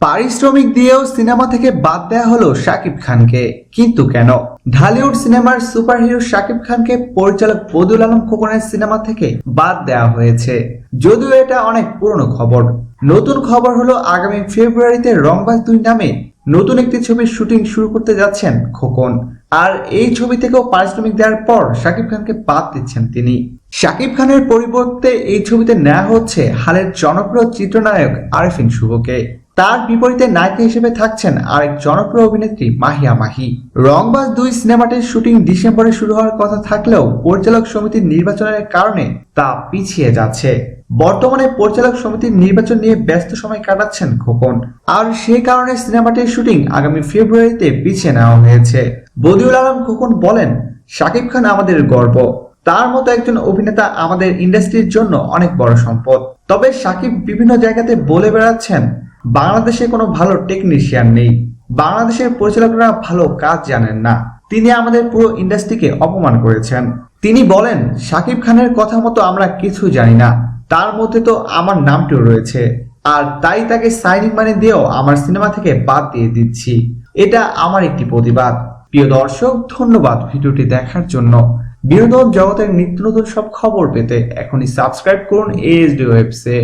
পারিশ্রমিক দিয়েও সিনেমা থেকে বাদ দেওয়া হলো শাকিব খানকে। কিন্তু কেন? ঢালিউড সিনেমার সুপারহিরো শাকিব খানকে পরিচালক বদুল আলম খোকনের সিনেমা থেকে বাদ দেওয়া হয়েছে। যদিও এটা অনেক পুরনো খবর। নতুন খবর হলো আগামী ফেব্রুয়ারিতে রংবাজ দুই নামে নতুন একটি ছবির শুটিং শুরু করতে যাচ্ছেন খোকন। আর এই ছবি থেকেও পারিশ্রমিক দেওয়ার পর শাকিব খানকে বাদ দিচ্ছেন তিনি। শাকিব খানের পরিবর্তে এই ছবিতে নেওয়া হচ্ছে হালের জনপ্রিয় চিত্রনায়ক আরিফিন শুভকে। তার বিপরীতে নায়িকা হিসেবে থাকছেন আরেক জনপ্রিয় অভিনেত্রী মাহিয়া মাহি। রংবাজ দুই সিনেমাটির শুটিং ডিসেম্বরে শুরু হওয়ার কথা থাকলেও পরিচালক সমিতির নির্বাচনের কারণে তা পিছিয়ে যাচ্ছে। বর্তমানে পরিচালক সমিতির নির্বাচন নিয়ে ব্যস্ত সময় কাটাচ্ছেন খোকন। আর সেই কারণে সিনেমাটির শুটিং আগামী ফেব্রুয়ারিতে পিছিয়ে নেওয়া হয়েছে। বদিউল আলম খোকন বলেন, শাকিব খান আমাদের গর্ব। তার মতো একজন অভিনেতা আমাদের ইন্ডাস্ট্রির জন্য অনেক বড় সম্পদ। তবে শাকিব বিভিন্ন জায়গাতে বলে বেড়াচ্ছেন বাংলাদেশে কোনো ভালো টেকনিশিয়ান নেই। বাংলাদেশের পরিচালকরা ভালো কাজ জানেন না। তিনি আমাদের পুরো ইন্ডাস্ট্রিকে অপমান করেছেন। তিনি বলেন সাকিব খানের কথা মতো আমরা কিছু জানি না। তার মধ্যে তো আমার নামটিও রয়েছে। আর তাই তাকে সাইনিং মানি দিয়েও আমার সিনেমা থেকে বাদ দিয়ে দিচ্ছি। এটা আমার একটি প্রতিবাদ। প্রিয় দর্শক, ধন্যবাদ ভিডিওটি দেখার জন্য। বিনোদন জগতের নিত্য নতুন সব খবর পেতে এখনই সাবস্ক্রাইব করুন এএসডি ওয়েবসে